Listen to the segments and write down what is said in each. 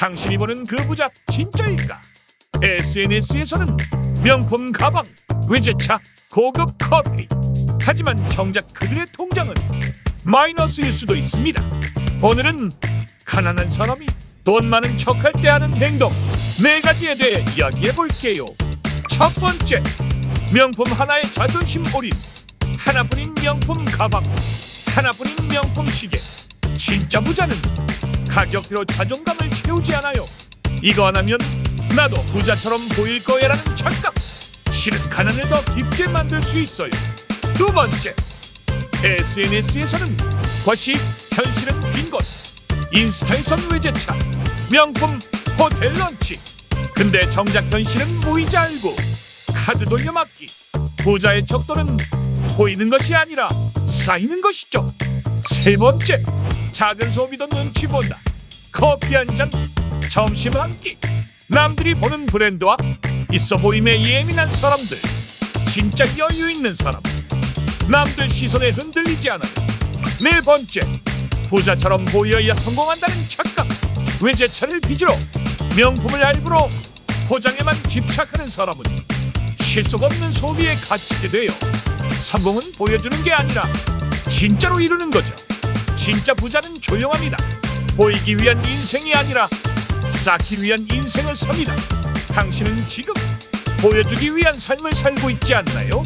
당신이 보는 그 부자 진짜일까? SNS에서는 명품 가방, 외제차, 고급 커피. 하지만 정작 그들의 통장은 마이너스일 수도 있습니다. 오늘은 가난한 사람이 돈 많은 척할 때 하는 행동 네 가지에 대해 이야기해 볼게요. 첫 번째, 명품 하나에 자존심 올인. 하나뿐인 명품 가방, 하나뿐인 명품 시계. 진짜 부자는 가격대로 자존감을 채우지 않아요. 이거 하나면 나도 부자처럼 보일 거야라는 착각. 실은 가난을 더 깊게 만들 수 있어요. 두 번째, SNS에서는 과시, 현실은 빈 곳. 인스타에선 외제차, 명품 호텔 런치. 근데 정작 현실은 무이자 알고 카드 돌려막기. 부자의 척도는 보이는 것이 아니라 쌓이는 것이죠. 세 번째, 작은 소비도 눈치 본다. 커피 한 잔, 점심 한 끼. 남들이 보는 브랜드와 있어 보임에 예민한 사람들. 진짜 여유 있는 사람. 남들 시선에 흔들리지 않아요. 네 번째, 부자처럼 보여야 성공한다는 착각. 외제차를 빚으로 명품을 할부로 포장에만 집착하는 사람은 실속 없는 소비에 갇히게 돼요. 성공은 보여주는 게 아니라 진짜로 이루는 거죠. 진짜 부자는 조용합니다. 보이기 위한 인생이 아니라 쌓기 위한 인생을 삽니다. 당신은 지금 보여주기 위한 삶을 살고 있지 않나요?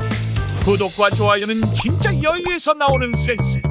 구독과 좋아요는 진짜 여유에서 나오는 센스.